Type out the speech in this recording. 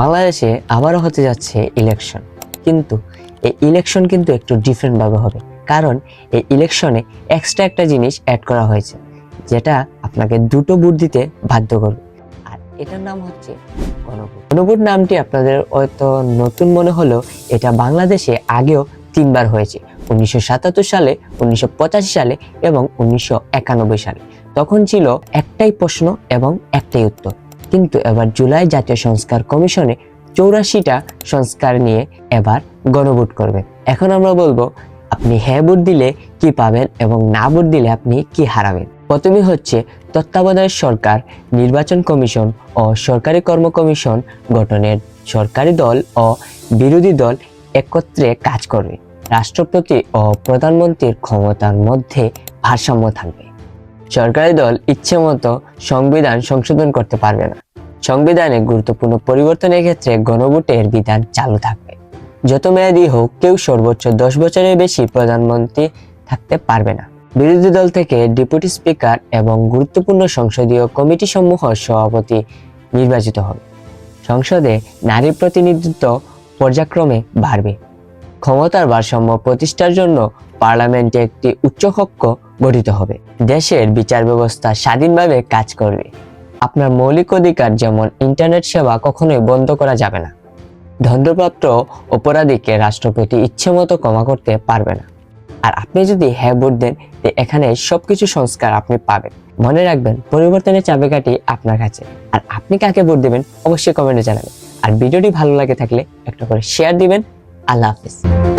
বাংলাদেশে আবারও হতে যাচ্ছে ইলেকশন কিন্তু এই ইলেকশন কিন্তু একটু ডিফারেন্ট ভাবে হবে। কারণ এই ইলেকশনে এক্সট্রা একটা জিনিস অ্যাড করা হয়েছে, যেটা আপনাকে দুটো ভোট দিতে বাধ্য করবে। আর এটার নাম হচ্ছে গণভোট। গণভোট নামটি আপনাদের হয়তো নতুন মনে হলেও এটা বাংলাদেশে আগেও তিনবার হয়েছে, উনিশশো সাতাত্তর সালে, উনিশশো পঁচাশি সালে এবং উনিশশো একানব্বই সালে। তখন ছিল একটাই প্রশ্ন এবং একটাই উত্তর। কিন্তু এবার জুলাই জাতীয় সংস্কার কমিশনে চৌরাশিটা সংস্কার নিয়ে এবার গণভোট করবে। এখন আমরা বলব, আপনি হ্যাঁ ভোট দিলে কি পাবেন এবং না ভোট দিলে আপনি কি হারাবেন? প্রথমে হচ্ছে তত্ত্বাবধায়ক সরকার, নির্বাচন কমিশন ও সরকারি কর্ম কমিশন গঠনের সরকারি দল ও বিরোধী দল একত্রে কাজ করবে। রাষ্ট্রপতি ও প্রধানমন্ত্রীর ক্ষমতার মধ্যে ভারসাম্য থাকবে। সরকারি দল ইচ্ছে মতো সংবিধান সংশোধন করতে পারবে না। সংবিধানে গুরুত্বপূর্ণ পরিবর্তনের ক্ষেত্রে গণভোটের বিধান চালু থাকবে। যত মেয়াদী হোক, কেউ সর্বোচ্চ দশ বছরের বেশি প্রধানমন্ত্রী থাকতে পারবে না। বিরোধী দল থেকে ডেপুটি স্পিকার এবং গুরুত্বপূর্ণ সংসদীয় কমিটি সমূহ সভাপতি নির্বাচিত হবে সংসদে নারী প্রতিনিধিত্ব পর্যায়ক্রমে বাড়বে। ক্ষমতার ভারসাম্য প্রতিষ্ঠার জন্য পার্লামেন্টে একটি উচ্চকক্ষ গঠিত হবে। দেশের বিচার ব্যবস্থা স্বাধীনভাবে কাজ করবে। আপনার মৌলিক অধিকার যেমন ইন্টারনেট সেবা কখনোই বন্ধ করা যাবে না। দণ্ডপ্রাপ্ত অপরাধীকে রাষ্ট্রপতি ইচ্ছে মতো ক্ষমা করতে পারবে না। আর আপনি যদি হ্যাঁ ভোট দেন এখানে সবকিছু সংস্কার আপনি পাবেন। মনে রাখবেন, পরিবর্তনের চাবিকাঠি আপনার কাছে। আর আপনি কাকে ভোট দেবেন, অবশ্যই কমেন্টে জানাবেন। আর ভিডিওটি ভালো লাগে থাকলে একটা করে শেয়ার দিবেন। আল্লাহ হাফিজ।